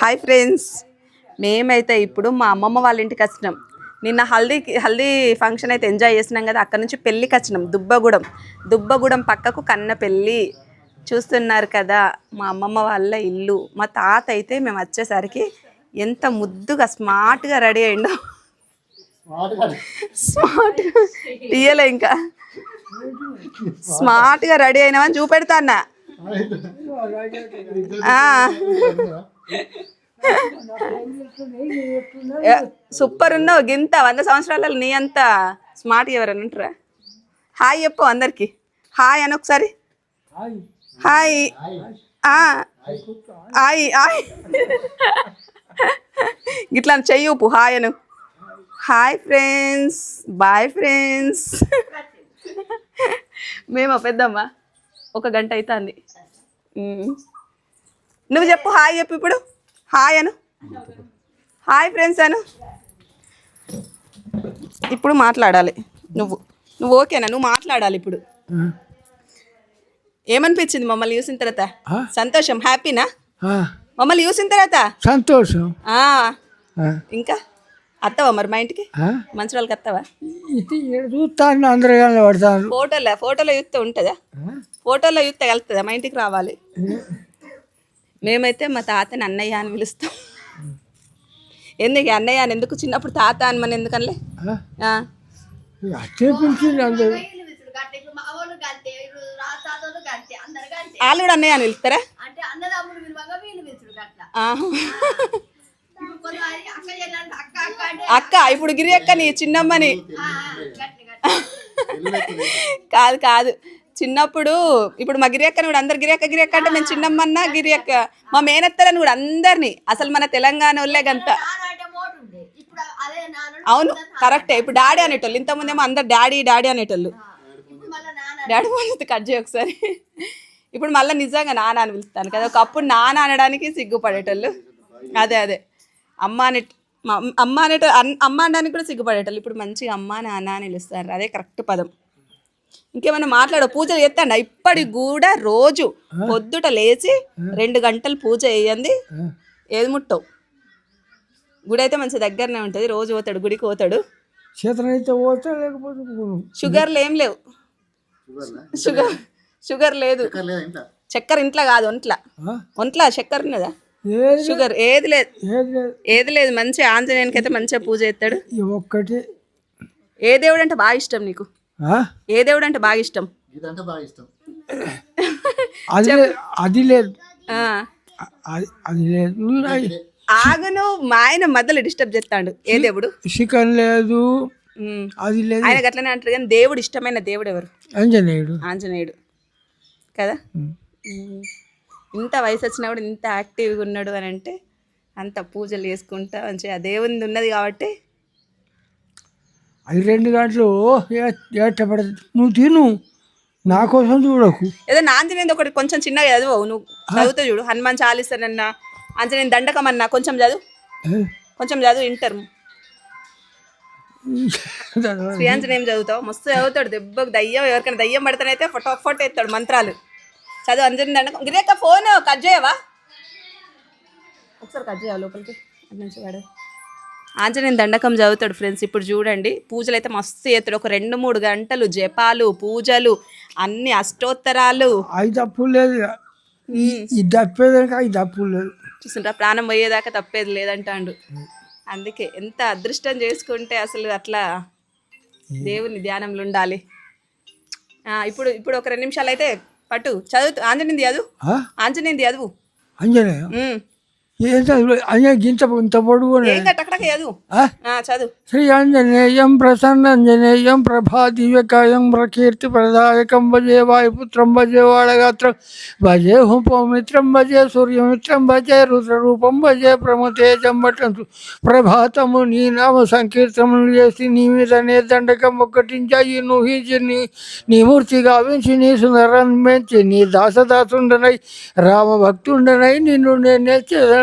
Hi friends మేమైతే ఇప్పుడు మా అమ్మమ్మ వాళ్ళ ఇంటికి వచ్చినాం. నిన్న హల్దీకి హల్దీ ఫంక్షన్ అయితే ఎంజాయ్ చేసినాం కదా అక్కడ నుంచి పెళ్ళికి వచ్చినాం దుబ్బగూడెం. దుబ్బగూడెం పక్కకు కన్న పెళ్ళి. చూస్తున్నారు కదా మా అమ్మమ్మ వాళ్ళ ఇల్లు. మా తాత అయితే మేము వచ్చేసరికి ఎంత ముద్దుగా స్మార్ట్గా రెడీ అయిండో. స్మార్ట్గా తీయలే ఇంకా. స్మార్ట్గా రెడీ అయినామని చూపెడతా అన్న. సూపర్ ఉన్నావు గింత. వంద సంవత్సరాలలో నీ అంత స్మార్ట్ ఎవరైనా ఉంటారా? హాయ్ చెప్పు అందరికి. హాయ్ అని ఒకసారి. హాయ్. Hi hi. గిట్లా చెయ్యి ఉప్పు హాయ్ అను. Hi friends. Bye friends. మేమా పెద్దమ్మ? ఒక గంట అవుతుంది నువ్వు చెప్పు హాయ్ చెప్పు ఇప్పుడు. హాయ్ అను. హాయ్ ఫ్రెండ్స్ అను. ఇప్పుడు మాట్లాడాలి. నువ్వు. నువ్వు ఓకేనా? నువ్వు మాట్లాడాలి ఇప్పుడు. ఏమనిపించింది మమ్మల్ని చూసిన తర్వాత? సంతోషం? హ్యాపీనా? మమ్మల్ని చూసిన తర్వాత? సంతోషం. ఇంకా? అత్తవా మరి మా ఇంటికి? మంచి వాళ్ళకి అత్తవా? చూస్తాను అందరు పడతాను ఫోటోలో ఫోటోలో చూస్తే ఉంటుందా? ఫోటోలో చూస్తే వెళ్తుందా మా ఇంటికి రావాలి. మేమైతే మా తాతని అన్నయ్య అని పిలుస్తాం. ఎందుకు అన్నయ్య అని? ఎందుకు చిన్నప్పుడు తాత అని మన ఎందుకనలే? వాళ్ళు కూడా అన్నయ్య అని పిలుస్తారా. ఇప్పుడు అక్క అక్క అక్క అక్క ఇప్పుడు గిరి అక్కని చిన్నమ్మని. ఆ, ఆ, గట్ల గట్ల. కాదు కాదు. చిన్నప్పుడు ఇప్పుడు మా గిరి అక్కని కూడా అందరు గిరి అక్క గిరి అక్క అంటే మేము చిన్నమ్మన్న గిరి అక్క మా మేనత్తలని కూడా అందరినీ అసలు మన తెలంగాణ వాళ్ళే గంత. అవును కరెక్టే. ఇప్పుడు డాడీ అనేటోళ్ళు ఇంతకుముందేమో అందరు డాడీ డాడీ అనేటోళ్ళు. డాడీ ఫోన్ కట్ చేయి ఒకసారి. ఇప్పుడు మళ్ళీ నిజంగా నాన్న అని పిలుస్తాను కదా ఒకప్పుడు నాన్న అనడానికి సిగ్గుపడేటోళ్ళు. అదే అదే. అమ్మ అనే అమ్మ అనేట అన్- అమ్మ అనడానికి కూడా సిగ్గుపడేటోళ్ళు. ఇప్పుడు మంచిగా అమ్మ నాన్న అని పిలుస్తారు. అదే కరెక్ట్ పదం. ఇంకేమైనా మాట్లాడో పూజలు చేస్తాండ? ఇప్పటికి కూడా రోజు పొద్దుట లేచి రెండు గంటలు పూజ చేయండి. ఏది ముట్టవు. గుడి అయితే మంచి దగ్గరనే ఉంటుంది రోజు పోతాడు గుడికి పోతాడు. చేతనైతే పోతే లేకపోతే పోను. షుగర్లు ఏం లేవు. షుగర్ షుగర్ లేదు. చక్కెర ఇంట్లో? కాదు ఒంట్ల? ఒంట్ల చక్కెర ఉన్నదా? ఏది? షుగర్ ఏది లేదు. ఏది లేదు. మంచి ఆంజనేయునికి అయితే మంచిగా పూజ చేస్తాడు. ఒక్కటి. ఏ దేవుడు అంటే బాగా ఇష్టం నీకు? ఏ దేవుడు అంటే బాగా ఇష్టం. అది లేదు. అది లేదు. అది అది లేదు. ఆగను మా ఆయన మధ్యలో డిస్టర్బ్ చేస్తాడు. ఏ దేవుడు? చికెన్ లేదు. అది లేదు. ఆయన గట్లనే అంటారు కానీ దేవుడు ఇష్టమైన దేవుడు ఎవరు? అంజనేయుడు ఆంజనేయుడు. కదా. ఇంత వయసు వచ్చినా కూడా ఇంత యాక్టివ్గా ఉన్నాడు అని అంటే అంత పూజలు చేసుకుంటా మంచిగా ఆ దేవునిది ఉన్నది కాబట్టి అది రెండు గంటలు పడుతుంది నువ్వు తిను. నా కోసం చూడకు. ఏదో ఆంజనేయుడు ఒకటి కొంచెం చిన్నగా చదువు. నువ్వు చదువుతా చూడు. హనుమాన్ చాలీసానన్న ఆంజనేయుని దండకం అన్న కొంచెం చదువు? కొంచెం చదువు ఇంటర్. శ్రీ ఆంజనేయం చదువుతావు. మస్తు చదువుతాడు దెబ్బకు దయ్యం. ఎవరికైనా దయ్యం పడితేనైతే ఫోటో ఫోటో ఎత్తాడు మంత్రాలు. చదువు ఆంజనేయ దండకం. గిరేక ఫోన్ కట్ చేయవా? ఒకసారి కట్ చేయాలి లోపలికి. అటు నుంచి వాడు. ఆంజనేయ దండకం చదువుతాడు ఫ్రెండ్స్ ఇప్పుడు చూడండి. పూజలు అయితే మస్తు చేస్తాడు. ఒక రెండు మూడు గంటలు జపాలు పూజలు అన్ని అష్టోత్తరాలు. అవి లేదు. లేదు. ప్రాణం పోయేదాకా తప్పేది లేదంటాడు. అందుకే ఎంత అదృష్టం చేసుకుంటే అసలు అట్లా దేవుని ధ్యానంలో ఉండాలి. ఇప్పుడు ఇప్పుడు ఒక రెండు నిమిషాలు అయితే పట్టు. చదువు ఆంజనేయంది చదువు? ఆంజనేయంది చదువు. అంజనే గింత ఇంత పొడుగు శ్రీ ఆంజనేయం ప్రసన్నంజనేయం ప్రభా దివ్యకాయం ప్రకీర్తి ప్రదాయకం భజే వాయుపుత్రం భజే వాడగాత్రం భజే హుపమిత్రం భజే సూర్యమిత్రం భజే రుద్రరూపం భజే ప్రమతేజం పట్టంతు ప్రభాతము నీ నామ సంకీర్తనలు చేసి నీ మీదనే దండకం ఒక్కటించాయి. నుహించి నీ నీ మూర్తి గావించి నీ సుందరం మెంచి నీ దాసదాసుండనై రామభక్తుండనై నిన్ను నేనే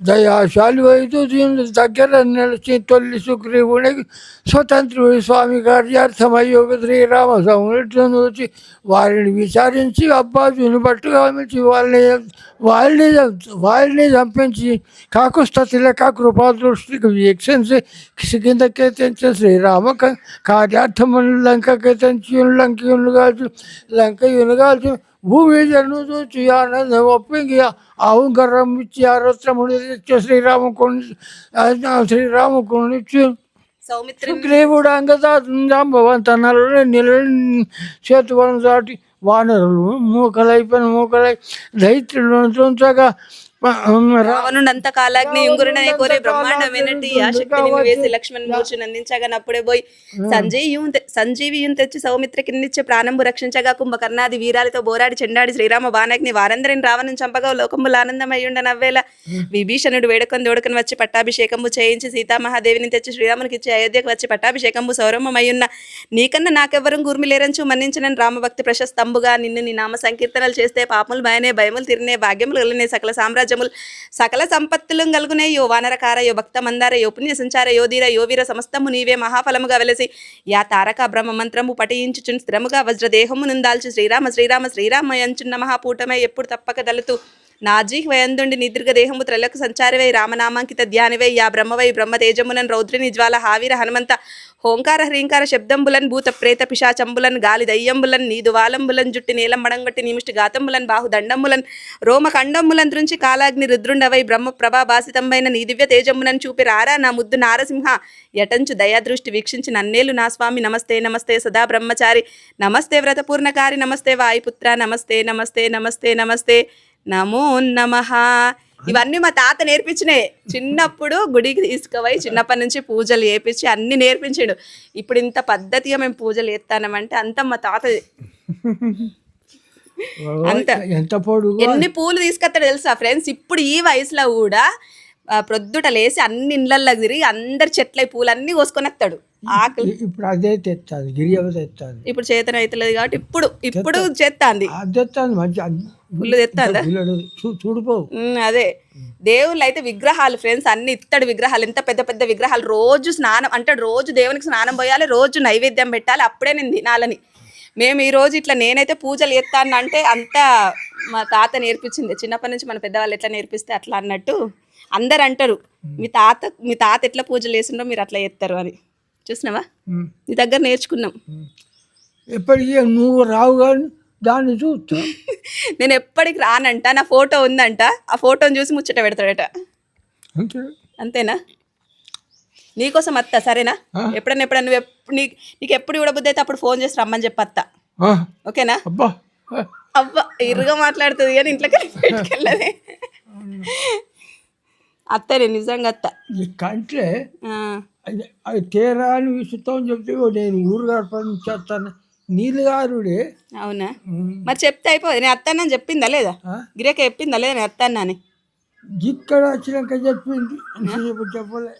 దయాశాలి వైద్యు దీని దగ్గర నిలిచి తొలి సుగ్రీవునికి స్వతంత్రుడి స్వామి కార్యార్థమయ్యోగ శ్రీరామ సముద్రం వచ్చి వారిని విచారించి అబ్బాజుని పట్టుగా మెచ్చి వాళ్ళని వాళ్ళని వాళ్ళని చంపించి కాకుస్థ తిలక కృపాదృష్టికి వీక్షించి కిందకే తెంచి శ్రీరామ క- కార్యార్థమును లంకకి తెంచి భూమి చూచి ఆనందం ఒప్పింగి గర్రం ఇచ్చి ఆరోత్రముని తెచ్చి శ్రీరామకుని శ్రీరామకుని సౌమిత్రి సుగ్రీవుడు అంగదాంబవంత నల్లని నిల చేతులను దాటి వానరులు మూకలైపోయిన మూకలై దైత్యులను తుంచగా రావణుడు అంత కాలాగ్ని ఇంగురునే కోరే బ్రహ్మాండమైనట్టి ఆ శక్తిని వేసి లక్ష్మణ్ మూర్చి నందించగా నప్పుడే పోయి సంజీవియుం సంజీవియుం తెచ్చి సౌమిత్ర కిందిచ్చే ప్రాణంబు రక్షించగా కుంభకర్ణాది వీరాలతో బోరాడి చెండాడి శ్రీరామ బాణాగ్ని వారందరిని రావణం చంపగా లోకంబులు ఆనందమయ్యుండ నవ్వేల విభీషణుడు వేడుకొని దోడుకొని వచ్చి పట్టాభిషేకంబు చేయించి సీతామహాదేవిని తెచ్చి శ్రీరామునికి ఇచ్చి అయోధ్యకు వచ్చి పట్టాభిషేకంబు సౌరమమయ్యున్న నీకన్నా నాకెవ్వరం గుర్మి లేరంచు మన్నించిన రామభక్తి ప్రశస్తంబుగా నిన్ను నీ నామ సంకీర్తనలు చేస్తే పాపములు భయనే భయములు తిరినే భాగ్యములు కలినే సకల సామ్రాజ్యములు సకల సంపత్తులు కలుగునే యో వానరకార యో భక్త మందార యో పుణ్య యోధీర యోవీర సమస్తము నీవే మహాఫలముగా వెలసి యా తారక బ్రహ్మ మంత్రము పఠయించుచున్ స్థిరముగా వజ్రదేహము నుందాల్చి శ్రీరామ శ్రీరామ శ్రీరామ యంచున్న మహాపూటమే ఎప్పుడు తప్పక దలుతూ. నాజీ వయందుండి నిదీర్ఘ దేహము త్రలకు సంచారివై రామనామాంకిత ధ్యానివై యా బ్రహ్మవై బ్రహ్మ తేజమునన్ రౌద్రిని జ్వాల హావీర హనుమంత ఓంకార హ్రీంకార శబ్దంబులన్ భూత ప్రేత పిశాచంబులన్ గాలి దయ్యంబులన్ నీదు వాలంబులన్ జుట్టి నీలం మడంగొట్టి నిమిష్టి గాతంబులన్ బాహు దండంబులన్ రోమ ఖండంబులన్ త్రుంచి కాలాగ్ని రుద్రుండవై బ్రహ్మ ప్రభా నీ దివ్య తేజమునన్ చూపి రారా నా ముద్దు నారసింహ. యటంచు దయాదృష్టి వీక్షించి నన్నేలు నా స్వామి నమస్తే నమస్తే సదా బ్రహ్మచారి. నమస్తే వ్రతపూర్ణకారి నమస్తే వాయుపుత్ర నమస్తే నమస్తే నమస్తే నమస్తే. నమో నమః. ఇవన్నీ మా తాత నేర్పించినాయి. చిన్నప్పుడు గుడికి తీసుకుపోయి చిన్నప్పటి నుంచి పూజలు చేపించి అన్ని నేర్పించాడు. ఇప్పుడు ఇంత పద్ధతిగా మేము పూజలు చేస్తానమంటే అంత మా తాత అంత. ఎంత పొడుగు. ఎన్ని పూలు తీసుకొస్తాడు తెలుసా ఫ్రెండ్స్? ఇప్పుడు ఈ వయసులో కూడా ప్రొద్దుట లేసి అన్ని ఇళ్ళల్లో తిరిగి అందరి చెట్ల పూలు అన్ని కోసుకొని వస్తాడు. ఆకలి. ఇప్పుడు అదే గిరియవ ఇప్పుడు చేతన అవుతలేదు కాబట్టి ఇప్పుడు ఇప్పుడు చేస్తాంది అది తెస్తుంది మంచి ఫుల్ తెస్తాందా చూడిపో. అదే. దేవుళ్ళు అయితే విగ్రహాలు ఫ్రెండ్స్ అన్ని ఇత్తడి విగ్రహాలు ఎంత పెద్ద పెద్ద విగ్రహాలు రోజు స్నానం అంటే రోజు దేవునికి స్నానం పోయాలి రోజు నైవేద్యం పెట్టాలి అప్పుడే నేను తినాలని. మేము ఈ రోజు ఇట్లా నేనైతే పూజలు చేస్తాను అంటే అంతా మా తాత నేర్పించింది. చిన్నప్పటి నుంచి మన పెద్దవాళ్ళు ఎట్లా నేర్పిస్తే అట్లా అన్నట్టు అందరు అంటారు. మీ తాత మీ తాత ఎట్లా పూజలు చేసిండో మీరు అట్లా చేస్తారు అని. చూసినావా? నీ దగ్గర నేర్చుకున్నాం. ఎప్పటికీ నువ్వు రావు కానీ దాన్ని చూస్తా నేను ఎప్పటికి రానంట నా ఫోటో ఉందంట ఆ ఫోటోని చూసి ముచ్చట పెడతాడట. అంతే. అంతేనా? నీకోసం అత్త సరేనా? ఎప్పుడన్నా ఎప్పుడన్నా నువ్వు ఎప్పుడు నీకు ఎప్పుడు చూడబుద్ది అయితే అప్పుడు ఫోన్ చేసి రమ్మని చెప్పత్త. ఆ, ఓకేనా? అబ్బా. అవ్వ ఇరుగా మాట్లాడుతుంది కానీ ఇంట్లోకి బయటకెళ్ళదే అత్తనే నిజంగా అత్త. కంటే అది అది తీరా అని విసుతో చెప్తే "ఓ, నేను ఊరు చేస్తాను. నీళ్ళు గారుడే అవునా మరి చెప్తే అయిపోదు. నేను అత్తన్నని చెప్పిందా లేదా? గిరేక చెప్పిందా లేదా? నేను అత్తన్నా అని. ఇక్కడ వచ్చినాక చెప్పింది. చెప్పు చెప్పలే.